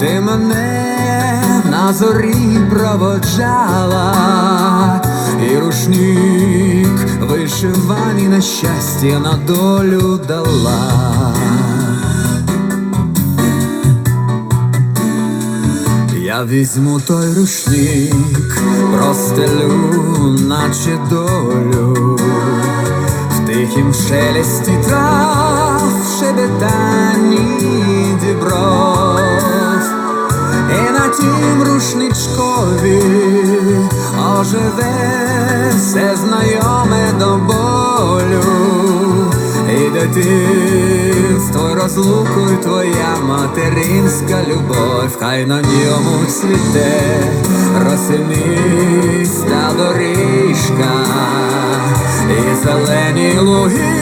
ти мене на зорі проводжала, і рушник вишиваний на щастя на долю дала. Я візьму той рушник, простелю, наче долю, в тихім шелесті рушничкові оживе все знайоме до болю, і дитинство, й твоя материнська любов, хай на ньому цвіте росиниста доріжка, і зелені луги,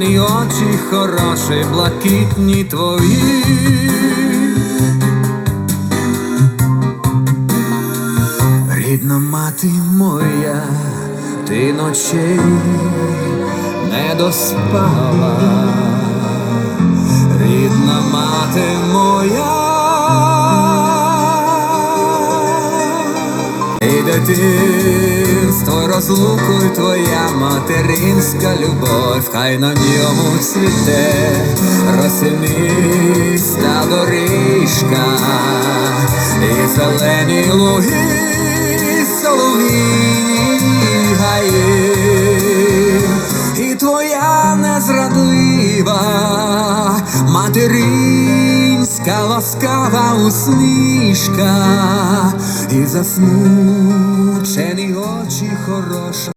засмучені очі хороші, блакитні твої. Рідна мати моя, ти ночей не доспала, рідна мати моя, і дитинство, й твоя материнська любов, хай на ньому цвіте росиниста доріжка, і зелені луги, солов'їні гаї, і твоя незрадлива материнська ласкава усмішка, і засмучені очі хороші.